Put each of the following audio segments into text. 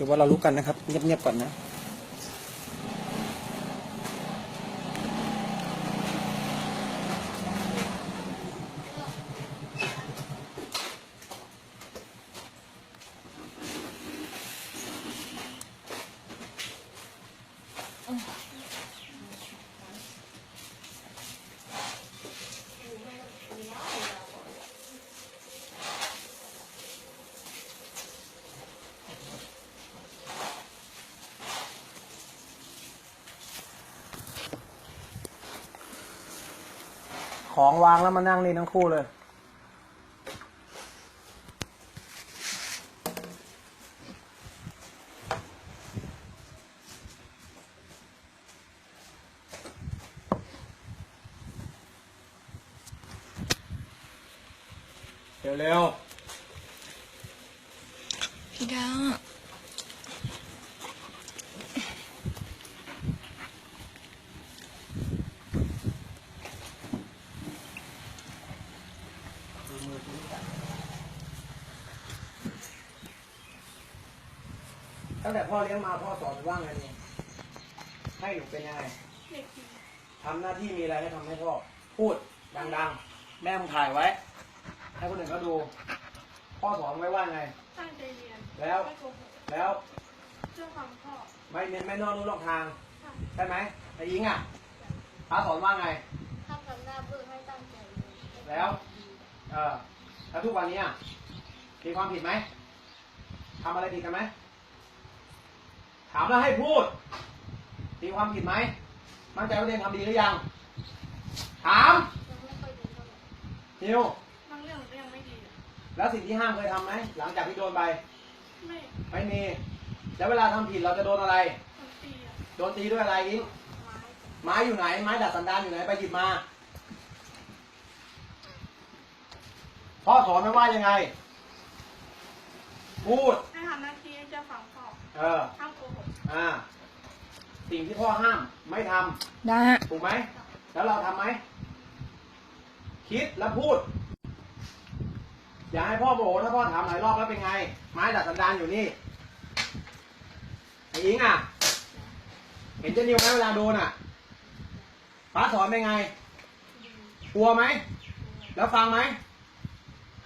คือว่าเรารู้กันนะครับ เงียบๆก่อนนะ ของวางแล้วมานั่งนี่ทั้งคู่เลยเร็วๆ พี่ดาๆ ตั้งแต่พ่อเลี้ยงมาพ่อสอนว่าไงนี่ให้หนูเป็นยังไงทำหน้าที่มีอะไรให้ทำให้พ่อ พูดดังๆ แม่มึงถ่ายไว้ ให้คนอื่นเขาดู พ่อสอนไว้ว่าไง ตั้งใจเรียนแล้ว ไม่โกหกแล้วเชื่อฟังพ่อไม่เน้นไม่นอกรู้นอกทาง ค่ะใช่ไหมไอ้ยิงอะพระสอนว่าไง ถ้าทำหน้าเบื่อให้ตั้งใจเรียนแล้ว เออแล้วทุกวันนี้อะมีความผิดไหมทำอะไรผิดกันไหม ถามแล้วให้พูดมีความผิดไหม มั่นใจว่าเรียนทำดีหรือยัง ถามยังไม่ค่อยดีเท่าไหร่นิวบางเรื่องก็ยังไม่ดีอะแล้วสิ่งที่ห้ามเคยทำไหม หลังจากที่โดนไป ไม่ไม่มี แล้วเวลาทำผิดเราจะโดนอะไรคนตีอะโดนตีด้วยอะไรยิง ไม้ไม้อยู่ไหน ไม้ดัดสันดานอยู่ไหน ไปหยิบมา พ่อสอนไม่ว่ายังไง พูด ให้ทำหน้าที่ให้เชื่อฟังพ่อ เออห้ามโกหกอ่า สิ่งที่พ่อห้ามไม่ทำดาถูกไหม แล้วเราทำไหม คิดแล้วพูด อย่าให้พ่อโมโหถ้าพ่อถามหลายรอบแล้วเป็นไง ไม้ดัดสันดานอยู่นี่ไอ้อิงอะ เห็นเจนิวไหมเวลาโดนอะป้าสอนเป็นไง กลัวไหม แล้วฟังไหม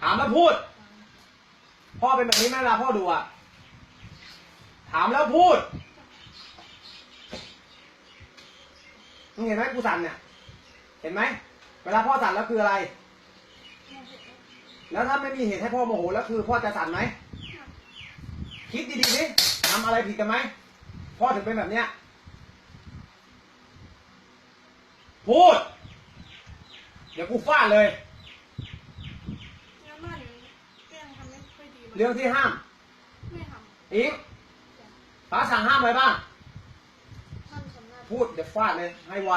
ถามแล้วพูด พ่อเป็นแบบนี้ไหมเวลาพ่อดูอะ ถามแล้วพูดมึงเห็นไหมกูสั่นเนี่ย เห็นไหม เวลาพ่อสั่นแล้วคืออะไร แล้วถ้าไม่มีเหตุให้พ่อโมโหแล้วคือพ่อจะสั่นไหม คิดดีๆดิทำอะไรผิดกันไหม พ่อถึงเป็นแบบเนี้ย พูด เดี๋ยวกูฟาดเลยงั้นบ้านหนูก็ยังทำไม่ค่อยดีเรื่องที่ห้าม ไม่ทอิง ป้าสั่งห้ามอะไรบ้างท่านทำหน้าพูดเดี๋ยวฟาดเลย ให้ไว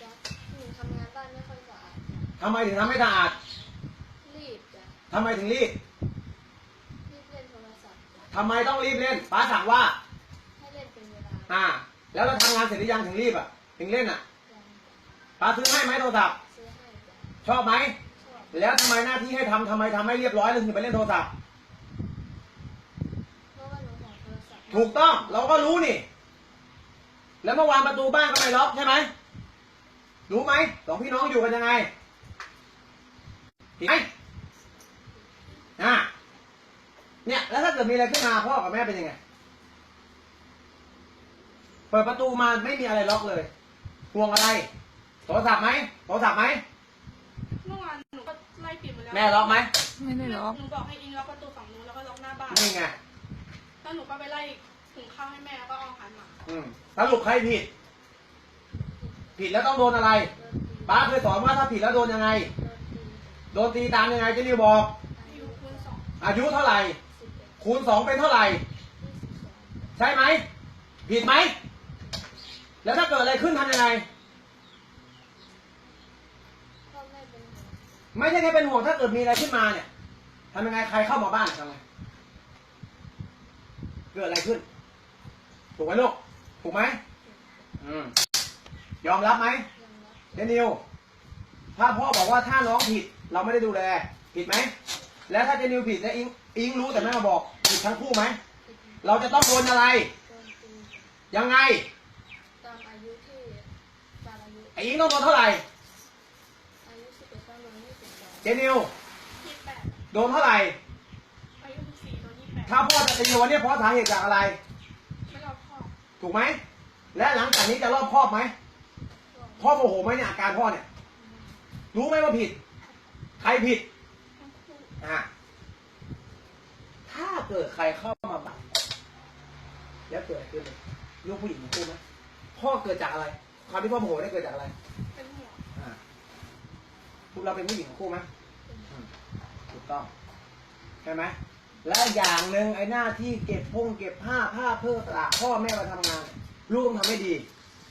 จ้ะหนูทำงานบ้านไม่ค่อยสะอาดจ้ะทำไมถึงทำไม่สะอาดรีบจ้ะทำไมถึงรีบรีบเล่นโทรศัพท์จ้ะทำไมต้องรีบเล่นป้าสั่งว่า ให้เล่นเป็นเวลาอ่า แล้วเราทำงานเสร็จหรือยังถึงรีบอะ ถึงเล่นอะจ้ะป้าซื้อให้ไหมโทรศัพท์ซื้อให้จ้ะชอบไหม ชอบแล้วทำไมหน้าที่ให้ทำทำไมทำให้เรียบร้อยแล้วถึงไปเล่นโทรศัพท์ เพราะว่าหนูห่วงโทรศัพท์ ถูกต้อง เราก็รู้นี่ แล้วเมื่อวานประตูบ้านก็ไม่ล็อกใช่ไหมรู้ไหมสองพี่น้องอยู่กันยังไงผิดไหมอ่าเนี่ย แล้วถ้าเกิดมีอะไรขึ้นมาพ่อกับแม่เป็นยังไง เปิดประตูมาไม่มีอะไรล็อกเลยห่วงอะไร โทรศัพท์ไหมโทรศัพท์ไหมำเมื่อวานหนูก็ไล่ปิดหมดแล้วแม่ล็อกไหมไม่ได้ล็อกหนูบอกให้อิงล็อกประตูฝั่งนู้นแล้วก็ล็อกหน้าบ้าน นี่ไง แล้วหนูก็ไปไล่หุ งข้าวให้แม่แล้วก็เอาอาหารหมาอืมสรุปใครผิด ผิดแล้วต้องโดนอะไรโดนตีป้าเคยสอนว่าถ้าผิดแล้วโดนยังไงโดนตีจ้ะโดนตีตามยังไงเจนิวบอก อายุคูณสองอายุเท่าไหร่สิบเอ็ดคูณสองเป็นเท่าไหร่ยี่สิบสองใช่ไหม ผิดไหม แล้วถ้าเกิดอะไรขึ้นทำยังไง พ่อแม่เป็นห่วงไม่ใช่แค่เป็นห่วงถ้าเกิดมีอะไรขึ้นมาเนี่ยทำยังไงใครเข้ามาบ้านทำไงเกิดอะไรขึ้น ถูกไหมลูก ถูกไหมอืมยอมรับไหมยอมรับเจนิว ถ้าพ่อบอกว่าถ้าน้องผิด เราไม่ได้ดูแล ผิดไหม แล้วถ้าเจนิวผิดแล้วอิงอิงรู้แต่ไม่มาบอกผิดทั้งคู่ไหมผิดเราจะต้องโดนอะไรโดนตียังไง ตามอายุที่ตามอายุไอ้ยิงต้องโดนเท่าไหร่ อายุสิบเอ็ดต้องโดนยี่สิบสองเจนิว ยี่สิบแปดโดนเท่าไหร่ อายุสิบสี่โดนยี่สิบแปดถ้าพ่อจะตีวันนี้เพราะสาเหตุจากอะไรไม่รอบคอบ ถูกไหม และหลังจากนี้จะรอบครอบไหมพ่อโมโหไหมเนี่ยอาการพ่อเนี่ย รู้ไหมว่าผิด ใครผิดทั้งคู่อะถ้าเกิดใครเข้ามาบังแล้วเกิดอะไรขึ้นเลยลูกผู้หญิงของคู่ไหมพ่อเกิดจากอะไรความที่พ่อโมโหได้เกิดจากอะไรเป็นห่วงอ่าพวกเราเป็นผู้หญิงของคู่ไหมอืมถูกต้องใช่ไหม และอย่างหนึ่งไอ้หน้าที่เก็บพงเก็บผ้าผ้าเพื่อตากพ่อแม่มาทำงาน ลูกต้องทำให้ดี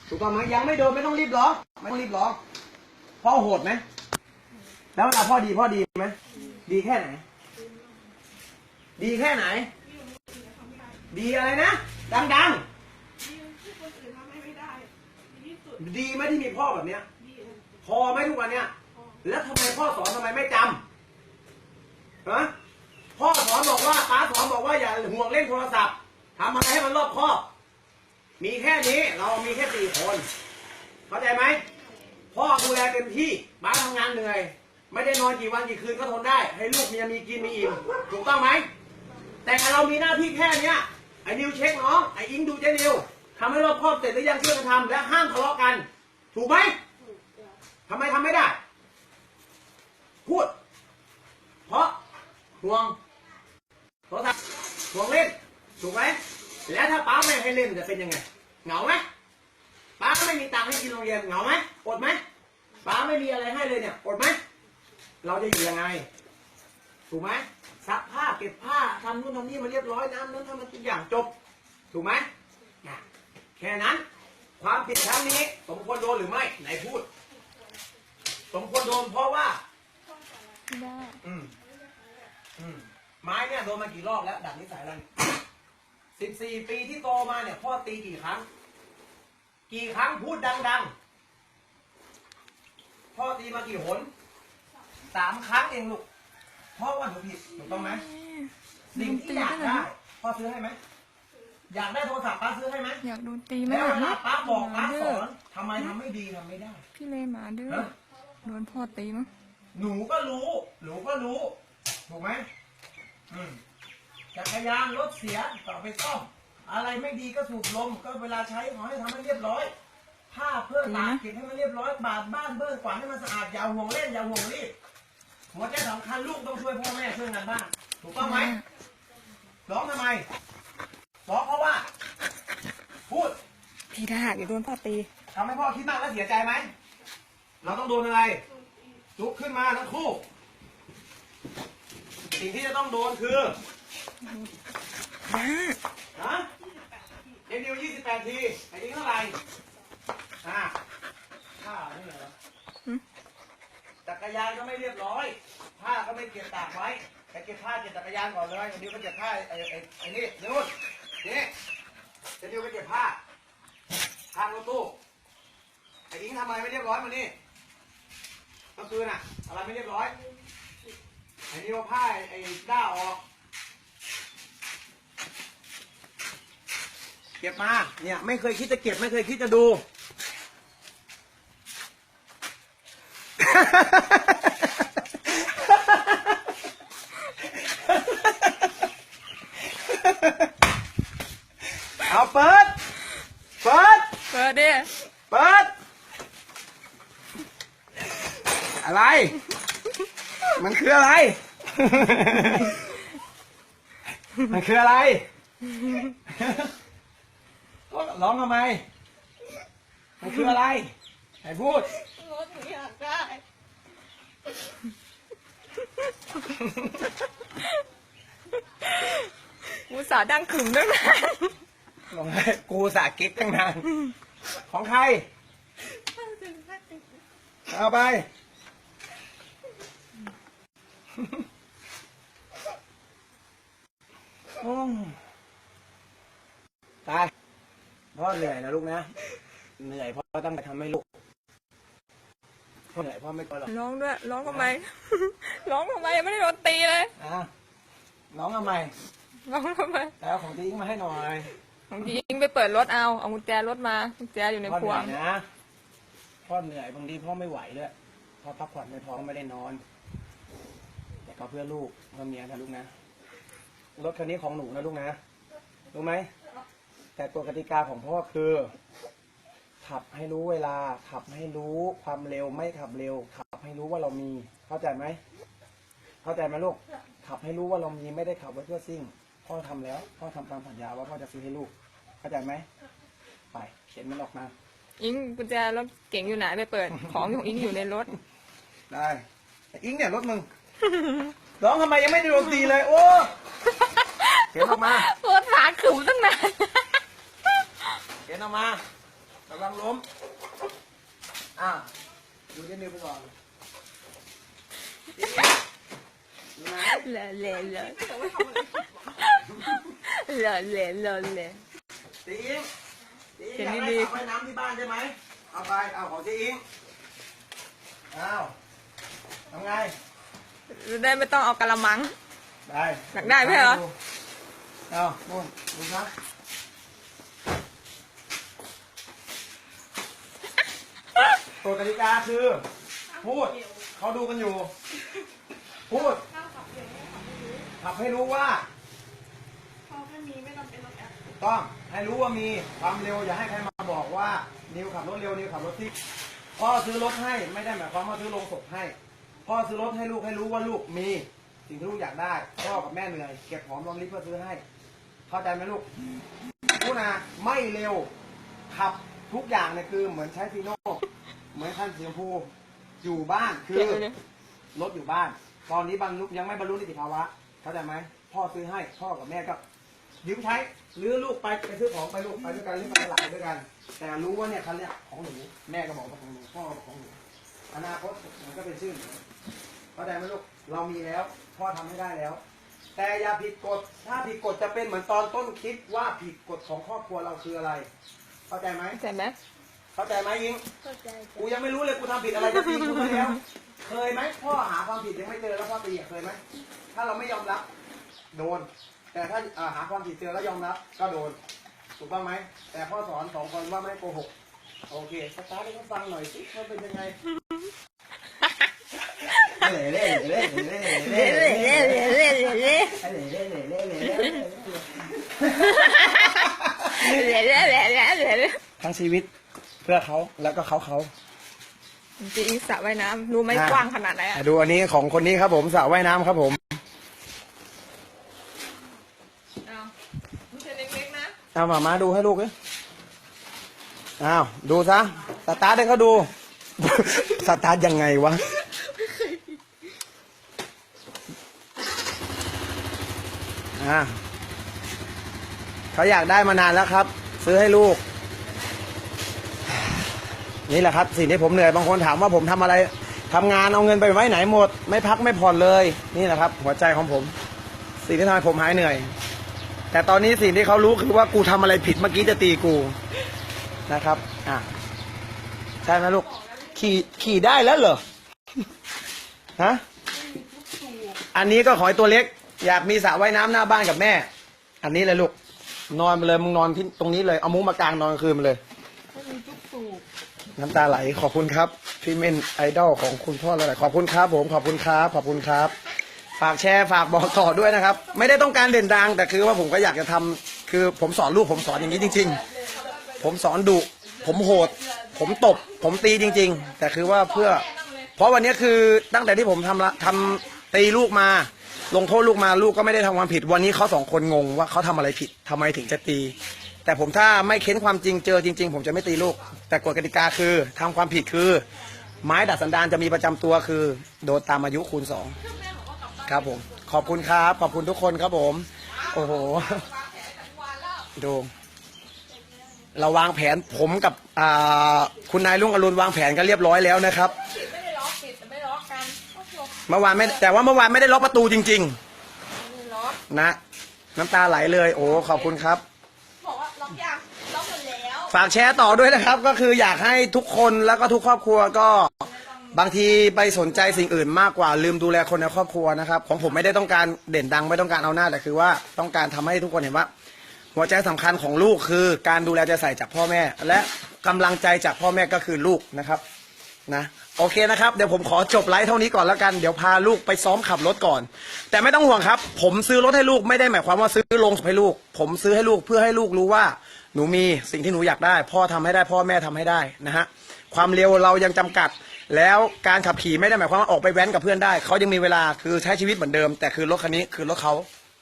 ถูกต้องไหมยังไม่โดนไม่ต้องรีบร้องไม่ต้องรีบร้องพ่อโหดไหมแล้วเวลาพ่อดีพ่อดีไหมดีแค่ไหน ดีแค่ไหน ดีอะไรนะ ดังดีที่คนอื่นทำให้ไม่ที่สุดๆดีไหมที่มีพ่อแบบเนี้ยพอไหมทุกวันเนี้ยแล้วทำไมพ่อสอนทำไมไม่จำฮะ พ่อสอนบอกว่าป้าสอนบอกว่าอย่าห่วงเล่นโทรศัพท์ทำอะไรให้มันรอบคอบ มีแค่นี้เรามีแค่สี่คน เข้าใจไหมพ่อดูแลเต็มที่ป้าทำงานเหนื่อย ไม่ได้นอนกี่วันกี่คืนก็ทนได้ ให้ลูกเมียมีกินมีอิ่มถูกต้องไหมแต่เรามีหน้าที่แค่เนี้ยไอ้นิวเช็คน้องไอ้อิงดูเจนิวทำให้รอบครอบเสร็จหรือยังช่วยกันทำและห้ามทะเลาะกัน ถูกไหมทำไมทำไม่ได้ พูด เพราะห่วง รศัพท์ห่วงเล่น ถูกไหม แล้วถ้าป้าไม่ให้เล่นจะเป็นยังไง เหงาไหมป้าไม่มีตังค์ให้กินโรงเรียนเหงาไหมอดไหมป้าไม่มีอะไรให้เลยเนี่ยอดไหม เราจะอยู่ยังไง ถูกไหมซักผ้าเก็บผ้าทำนู่นทำนี่มาเรียบร้อยน้ำนั้นทำมันทุกอย่างจบ ถูกไหมน่ะแค่นั้น ความผิดครั้งนี้ สมควรโดนหรือไม่ไหนพูด สมควรโดนเพราะว่าพี่ดาอืมอืม ไม้เนี่ยโดนมากี่รอบแล้วดัดนิสัยอะไรสิบสี่ปีที่โตมาเนี่ยพ่อตีกี่ครั้ง กี่ครั้งพูดดัง ๆ พ่อตีมากี่หนสามครั้งเองลูกเพราะว่าหนูผิดถูกต้องไหมสิ่งที่อยากได้พ่อซื้อให้ไหมอยากได้โทรศัพท์ป้าซื้อให้ไหมอยากโดนตีไหมแล้วเวลาล่ะป้าบอกป้าหมาสดื้อนทำไมทำไม่ดีทำไม่ได้ พี่เลหมาดื้อฮะโดนพ่อตีมั้งหนูก็รู้ หนูก็รู้ ถูกไหมอืม จักรยานรถเสียก็เอาไปซ่อม อะไรไม่ดีก็สูบลม ก็เวลาใช้ขอให้ทำให้เรียบร้อย ผ้าเพื่อตากเก็บให้มันเรียบร้อยบาดบ้านเบิ้งกวาดให้มันสะอาดอย่าห่วงเล่นอย่าห่วงรีบหัวใจสำคัญลูกต้องช่วยพ่อแม่ช่วยงานบ้านถูกต้องไหมร้องทำไมร้องเพราะว่า พูดพี่ดาอย่าโดนพ่อตีทำให้พ่อคิดมากแล้วเสียใจไหม เราต้องโดนอะไรลุกขึ้นมาทั้งคู่ สิ่งที่จะต้องโดนคือดาฮะเอ็นดิวยี่สิบแปดทีไอ้ยิงเท่าไหร่อ่าผ้าไม่เหรอจักรยานก็ไม่เรียบร้อยผ้าก็ไม่เก็บตากไว้ไปเก็บผ้าเก็บจักรยานก่อนเลยเอ็นดิวไปเก็บผ้าไอ้ไอ้ไอ้นี่นู่นนี่เอ็นดิวไปเก็บผ้าข้างรถตู้ไอ้ยิงทำอะไรไม่เรียบร้อยมานี่เมื่อคืนอะอะไรไม่เรียบร้อยไอ้นี่เอาผ้าไอ้ไอ้ด้าออก เก็บมา เนี่ย ไม่เคยคิดจะเก็บไม่เคยคิดจะดู เอาเปิด เปิด เปิดดิเปิด อะไร มันคืออะไร มันคืออะไรร้องทำไม มันคืออะไรไหนพูด รถหนูอยากได้ อุตส่าห์ดังขึงด้วยนะลองให้กูสากิ๊กตั้งนาน ของใคร เอาไป โอ้ตายพ่อเหนื่อยนะลูกนะ เหนื่อยพ่อต้องไปทำให้ลูก พ่อเหนื่อยพ่อไม่กลัวหรอกร้องด้วยร้องทำไม ร้องทำไมยังไม่ได้โดนตีเลยอะน้องทำไมลองทำไมแล้วของจริงมาให้หน่อยของยิงไปเปิดรถเอาเอากุญแจรถมากุญแจอยู่ในพ่อพเหวนื่องยนะ พ่อเหนื่อยบางทีพ่อไม่ไหวด้วยพ่อพักผ่อนไม่พอไม่ได้นอน แต่ก็เพื่อลูกเพื่อเมียนะลูกนะ รถคันนี้ของหนูนะลูกนะ รู้ไหม แต่ตัวกติกาของพ่อคือ ขับให้รู้เวลา ขับให้รู้ความเร็วไม่ขับเร็ว ขับให้รู้ว่าเรามี เข้าใจไหม เข้าใจไหมลูก ขับให้รู้ว่าเรามีไม่ได้ขับไว้เพื่อซิ่ง พ่อทำแล้ว พ่อทำตามสัญญาว่าพ่อจะซื้อให้ลูก เข้าใจไหม ไป เขียนมันออกมาอิงกุญแจรถเก่งอยู่ไหนไปเปิด ของของอิงอยู่ในรถ ได้แต่อิงเนี่ยรถมึง ร้องทำไมยังไม่ได้ดนตรีเลย โอ้เขียนออกมารถขาขึมตั้งนานเขียนออกมาระวังล้ม อะดูเจนิวไปก่อนดูนะเลอะเลอะเลอะเลอะเลอะเลอะเลอะตีอิงตีอิงเขียนอยากดีได้ๆสระว่ายน้ำที่บ้านใช่ไหมเอาไป เอาของตีอิงเอาทำไง ได้ไม่ต้องเอากระมัง ได้อยากได้ไหมเหรอ เอานู่นดูครับกฎกติกาคือ พูดเขาดูกันอยู่ พูดถ้าขับเร็วไม่ขับไม่รู้ขับให้รู้ว่าพอไม่มีไม่จำเป็นต้องแอปถูกต้องให้รู้ว่ามีความเร็วอย่าให้ใครมาบอกว่านิวขับรถเร็วนิวขับรถซิ่งพ่อซื้อรถให้ไม่ได้หมายความว่าซื้อโรงศพให้ พ่อซื้อรถให้ลูกให้รู้ว่าลูกมีสิ่งที่ลูกอยากได้ พ่อกับแม่เหนื่อยเก็บหอมรอมริบเพื่อซื้อให้ เข้าใจไหมลูกพูดนะไม่เร็วขับทุกอย่างเนี่ยคือเหมือนใช้ฟีโน่เหมือนคันสีชมพูอยู่บ้านคือรถอยู่บ้าน ตอนนี้บรรลุยังไม่บรรลุนิติภาวะ เข้าใจไหมพ่อซื้อให้พ่อกับแม่ก็ยืมใช้หรือลูกไปไปซื้อของไปลูกไปด้วยกันหรือไปตลาดไปด้วยกัน แต่รู้ว่าเนี่ยคันเนี้ยของหนูแม่ก็บอกว่าของหนูพ่อก็บอกของหนู อนาคตมันก็เป็นชื่อหนูเข้าใจไหมลูกเรามีแล้วพ่อทำให้ได้แล้ว แต่อย่าผิดกฎถ้าผิดกฎจะเป็นเหมือนตอนต้นคลิปว่าผิดกฎของครอบครัวเราคืออะไร เข้าใจไหมใช่ไหมเข้าใจไหมยิงเข้าใจจ้ะกูยังไม่รู้เลยกูทำผิดอะไรจะตีกูไม่แล้วเคยไหมพ่อหาความผิดยังไม่เจอแล้วพ่อตีอะเคยไหมถ้าเราไม่ยอมรับ โดน แต่ถ้าเอ่อหาความผิดเจอแล้วยอมรับ ก็โดนถูกต้องไหมแต่พ่อสอนสองคนว่าไม่โกหกโอเคสตาร์ทให้เขาฟังหน่อยสิว่าเป็นยังไง ทั้งชีวิตเพื่อเขาแล้วก็เขาเขาจริงๆสระว่ายน้ำรู้ไหมกว้างขนาดไหนอะอะดูอันนี้ของคนนี้ครับผมสระว่ายน้ำครับผมเอาไม่ใช่เล็กๆนะเอามามาดูให้ลูกเลยอ้าวดูซะสตาร์ทให้เขาดู สตาร์ทยังไงวะ อ่าเขาอยากได้มานานแล้วครับ ซื้อให้ลูก นี่แหละครับ สิ่งที่ผมเหนื่อยบางคนถามว่าผมทำอะไรทำงานเอาเงินไปไว้ไหนหมด ไม่พักไม่ผ่อนเลย นี่แหละครับ หัวใจของผม สิ่งที่ทำให้ผมหายเหนื่อย แต่ตอนนี้สิ่งที่เขารู้คือว่ากูทำอะไรผิดเมื่อกี้จะตีกูนะครับ อะใช่ไหมลูก ขี่ขี่ได้แล้วเหรอฮะอันนี้ก็ขอให้ตัวเล็ก อยากมีสระว่ายน้ำหน้าบ้านกับแม่ อันนี้เลยลูก นอนมาเลยมึงนอนที่ตรงนี้เลย เอามุ้งมากางนอนกลางคืนเลยน้ำตาไหลขอบคุณครับพี่เมนไอดอลของคุณพ่อเลยขอบคุณครับ ผมขอบคุณครับขอบคุณครับ ฝากแชร์ฝากบอกต่อด้วยนะครับ ไม่ได้ต้องการเด่นดังแต่คือว่าผมก็อยากจะทำคือผมสอนลูกผมสอนอย่างนี้จริง ๆ ผมสอนดุผมโหด ผมตบ ผมตีจริง ๆ แต่คือว่าเพื่อ เพราะวันนี้คือตั้งแต่ที่ผมทำละทำตีลูกมา ลงโทษลูกมาลูกก็ไม่ได้ทำความผิด วันนี้เขาสองคนงงว่าเขาทำอะไรผิดทำไมถึงจะตี แต่ผมถ้าไม่เค้นความจริงเจอจริง ๆ ผมจะไม่ตีลูก แต่กฎกติกาคือทำความผิดคือ ไม้ดัดสันดานจะมีประจำตัวคือ โดนตามอายุคูณสองครับผม ขอบคุณครับ ขอบคุณทุกคนครับผม โอ้โห ดู เราวางแผนผมกับอ่าคุณนายลุงอรุณวางแผนกันเรียบร้อยแล้วนะครับ ไม่ได้ล็อกปิดแต่ไม่ล็อกกัน เมื่อวานไม่แต่ว่าเมื่อวานไม่ได้ล็อกประตูจริง ไม่ล็อกๆ นะ น้ำตาไหลเลย โอ้ขอบคุณครับ บอกว่าล็อกยางล็อกหมดแล้วฝากแชร์ต่อด้วยนะครับ ก็คืออยากให้ทุกคนแล้วก็ทุกครอบครัวก็บางทีไปสนใจสิ่งอื่นมากกว่าลืมดูแลคนในครอบครัวนะครับ ของผมไม่ได้ต้องการเด่นดังไม่ต้องการเอาหน้าแต่คือว่าต้องการทำให้ทุกคนเห็นว่า หัวใจสำคัญของลูกคือการดูแลใจใส่จากพ่อแม่ และกำลังใจจากพ่อแม่ก็คือลูกนะครับนะ โอเคนะครับ เดี๋ยวผมขอจบไลฟ์เท่านี้ก่อนแล้วกัน เดี๋ยวพาลูกไปซ้อมขับรถก่อน แต่ไม่ต้องห่วงครับ ผมซื้อรถให้ลูกไม่ได้หมายความว่าซื้อลงให้ลูก ผมซื้อให้ลูกเพื่อให้ลูกรู้ว่า หนูมีสิ่งที่หนูอยากได้ พ่อทำให้ได้พ่อแม่ทำให้ได้นะฮะความเร็วเรายังจำกัด แล้วการขับขี่ไม่ได้หมายความว่าออกไปแว้นกับเพื่อนได้เขายังมีเวลาคือใช้ชีวิตเหมือนเดิม แต่คือรถคันนี้คือรถเขา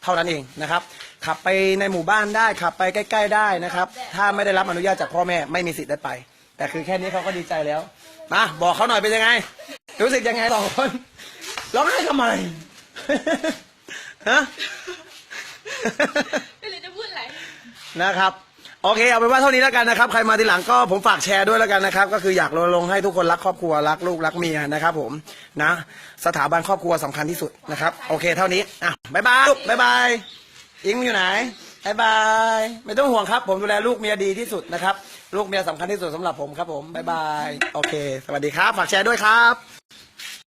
เท่านั้นเองนะครับขับไปในหมู่บ้านได้ขับไปใกล้ ๆ ได้นะครับ ถ้าไม่ได้รับอนุญาตจากพ่อแม่ไม่มีสิทธิ์ได้ไป แต่คือแค่นี้เขาก็ดีใจแล้ว มาบอกเขาหน่อยเป็นยังไง รู้สึกยังไงสองคนร้องไห้ทำไมฮะไม่รู้จะพูดอะไร นะครับ โอเคเอาเป็นว่าเท่านี้แล้วกันนะครับ ใครมาทีหลังก็ผมฝากแชร์ด้วยแล้วกันนะครับ ก็คืออยากรณรงค์ให้ทุกคนรักครอบครัวรักลูกรักเมียนะครับ ผมนะ สถาบันครอบครัวสำคัญที่สุดนะครับ โอเค เท่านี้อะบายบายลูกบายบายอิงอยู่ไหนบายบายไม่ต้องห่วงครับ ผมดูแลลูกเมียดีที่สุดนะครับ ลูกเมียสำคัญที่สุดสำหรับผมครับผมบายบาย โอเค สวัสดีครับ ฝากแชร์ด้วยครับ